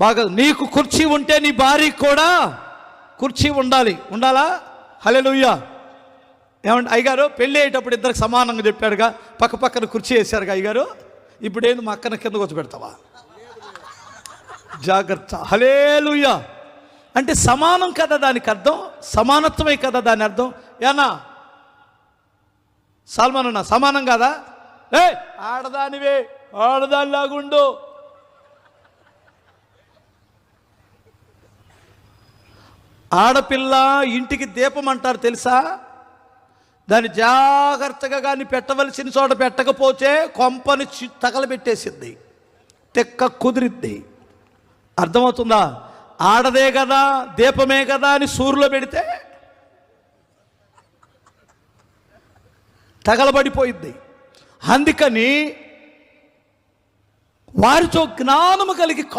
బాగా నీకు కుర్చీ ఉంటే నీ భార్యకి కూడా కుర్చీ ఉండాలి. ఉండాలా? హలెలుయ్యా ఏమంటే అయ్యగారు పెళ్ళి అయ్యేటప్పుడు ఇద్దరికి సమానంగా చెప్పాడుగా. పక్క పక్కన కుర్చీ వేశారుగా అయ్యగారు. ఇప్పుడు ఏంది మా అక్కన కింద వచ్చి పెడతావా జాగ్రత్త. హలేలుయ్యా అంటే సమానం కదా దానికి అర్థం? సమానత్వమే కదా దాని అర్థం? ఏనా? సల్మాన్ అన్న సమానం కదా? ఏ ఆడదానివే ఆడదానిలాగుండు. ఆడపిల్ల ఇంటికి దీపం అంటారు తెలుసా? దాన్ని జాగ్రత్తగా కానీ పెట్టవలసిన చోట పెట్టకపోతే కొంపని చి- తగలబెట్టేసింది తెక్క కుదిరిద్ది. అర్థమవుతుందా? ఆడదే కదా దీపమే కదా అని సూర్యులో పెడితే తగలబడిపోయింది అందుకని వారితో జ్ఞానము కలిగి